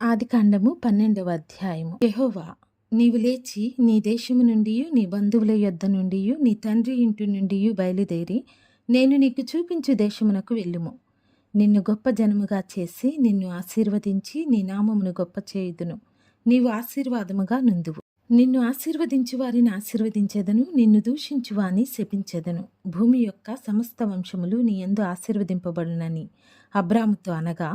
ఆదికాండము పన్నెండవ అధ్యాయము. యహోవా నీవు లేచి నీ దేశము నుండి నీ బంధువుల యొద్ద నుండి నీ తండ్రి ఇంటి నుండి బయలుదేరి నేను నీకు చూపించు దేశమునకు వెళ్ళుము. నిన్ను గొప్ప జనముగా చేసి నిన్ను ఆశీర్వదించి నీ నామమును గొప్ప చేయుదును. నీవు ఆశీర్వాదముగా నుందువు నిన్ను ఆశీర్వదించు వారిని ఆశీర్వదించెదను నిన్ను దూషించు వాని శపించెదను. భూమి యొక్క సమస్త వంశములు నీ ఎందు ఆశీర్వదింపబడునని అబ్రాముతో అనగా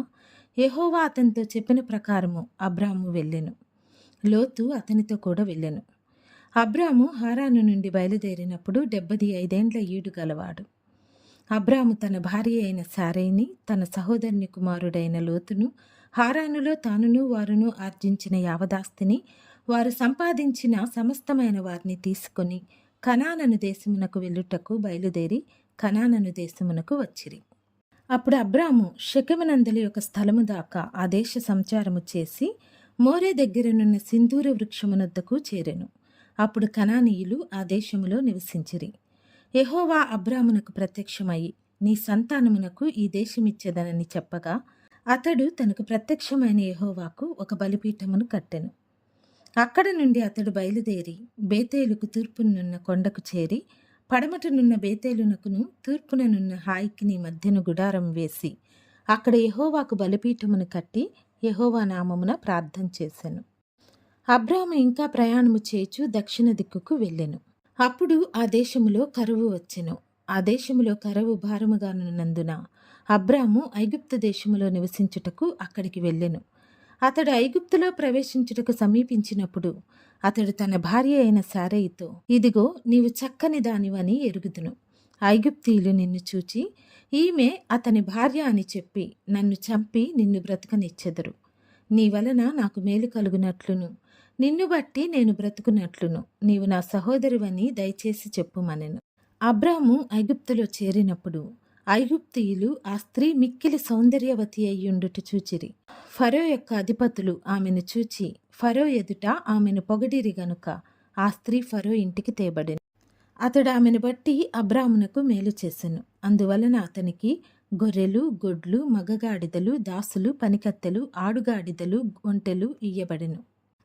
యహోవా అతనితో చెప్పిన ప్రకారము అబ్రాము వెళ్ళెను. లోతు అతనితో కూడా వెళ్ళెను. అబ్రాము హారాను నుండి బయలుదేరినప్పుడు డెబ్బది ఐదేండ్ల ఈడు గలవాడు. అబ్రాము తన భార్య అయిన సారైని తన సహోదరుని కుమారుడైన లోతును హారానులో తానును వారును ఆర్జించిన యావదాస్తిని వారు సంపాదించిన సమస్తమైన వారిని తీసుకొని కనానను దేశమునకు వెళ్ళుటకు బయలుదేరి కనానను దేశమునకు వచ్చిరి. అప్పుడు అబ్రాము శకమనందలి యొక్క స్థలము దాకా ఆ దేశ సంచారము చేసి మోరే దగ్గరనున్న సింధూర వృక్షమునొద్దకు చేరెను. అప్పుడు కనానీయులు ఆ దేశములో నివసించిరి. యహోవా అబ్రామునకు ప్రత్యక్షమై నీ సంతానమునకు ఈ దేశమిచ్చేదనని చెప్పగా అతడు తనకు ప్రత్యక్షమైన యహోవాకు ఒక బలిపీఠమును కట్టెను. అక్కడ నుండి అతడు బయలుదేరి బేతేలుకు తూర్పునున్న కొండకు చేరి పడమటనున్న బేతేలునకును తూర్పుననున్న హాయికిని మధ్యను గుడారం వేసి అక్కడ యహోవాకు బలిపీఠమును కట్టి యహోవా నామమున ప్రార్థన చేశాను అబ్రాము ఇంకా ప్రయాణము చేచు దక్షిణ దిక్కుకు వెళ్ళెను. అప్పుడు ఆ దేశములో కరువు వచ్చెను. ఆ దేశములో కరువు భారముగానున్నందున అబ్రాము ఐగుప్తు దేశములో నివసించుటకు అక్కడికి వెళ్ళెను. అతడు ఐగుప్తులో ప్రవేశించుటకు సమీపించినప్పుడు అతడు తన భార్య అయిన సారయితో ఇదిగో నీవు చక్కని దానివని ఎరుగుదును. ఐగుప్తీయులు నిన్ను చూచి ఈమె అతని భార్య అని చెప్పి నన్ను చంపి నిన్ను బ్రతకనిచ్చెదరు. నీ వలన నాకు మేలు కలుగునట్లును. నిన్ను బట్టి నేను బ్రతుకున్నట్లును నీవు నా సహోదరువని దయచేసి చెప్పుమనెను. అబ్రాము ఐగుప్తులో చేరినప్పుడు ఐగుప్తియులు ఆ స్త్రీ మిక్కిలి సౌందర్యవతి అయ్యుండుట చూచిరి. ఫరో యొక్క అధిపతులు ఆమెను చూచి ఫరో ఎదుట ఆమెను పొగడిరి గనుక. ఆ స్త్రీ ఫరో ఇంటికి తేబడెను. అతడు ఆమెను బట్టి అబ్రాహ్మునకు మేలు చేసెను. అందువలన అతనికి గొర్రెలు గొడ్లు మగగాడిదలు దాసులు పనికత్తెలు ఆడుగాడిదలు ఒంటెలు ఇయ్యబడెను.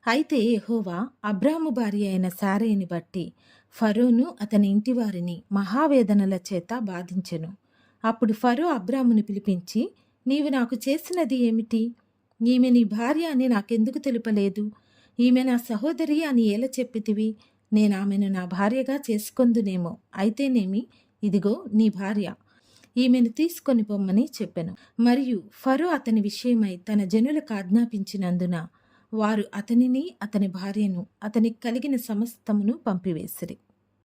అయితే ఎహోవా అబ్రాము భార్య అయిన సారేని బట్టి ఫరోను అతని ఇంటివారిని మహావేదనల చేత బాధించెను. అప్పుడు ఫరో అబ్రామును పిలిపించి నీవు నాకు చేసినది ఏమిటి? ఈమె నీ భార్య అని నాకెందుకు తెలుపలేదు? ఈమె నా సహోదరి అని ఎలా చెప్పితివి? నేను ఆమెను నా భార్యగా చేసుకొందునేమో. అయితేనేమి? ఇదిగో నీ భార్య. ఈమెను తీసుకొని పొమ్మని చెప్పెను. మరియు ఫరో అతని విషయమై తన జనులకు ఆజ్ఞాపించినందున వారు అతనిని అతని భార్యను అతనికి కలిగిన సమస్తమును పంపివేసిరి.